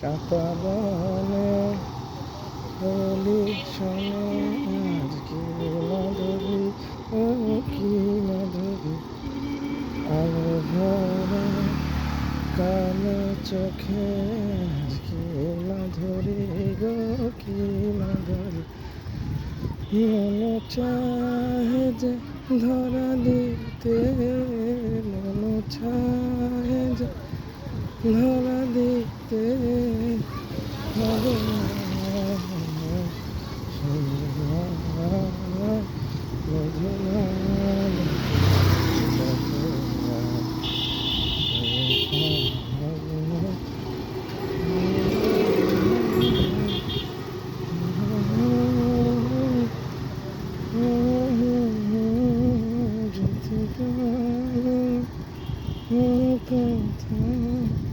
কাতাবনে হলি শোনে আজ কি মাধবী ও কি মাধবী? আলো ভরা কালো চোখে আজ কি মাধুরী গো, কি মাধুরী মন চাহে যে ধরা দিতে, মন চাহে যে ধরা দিতে হবে Mm-hmm.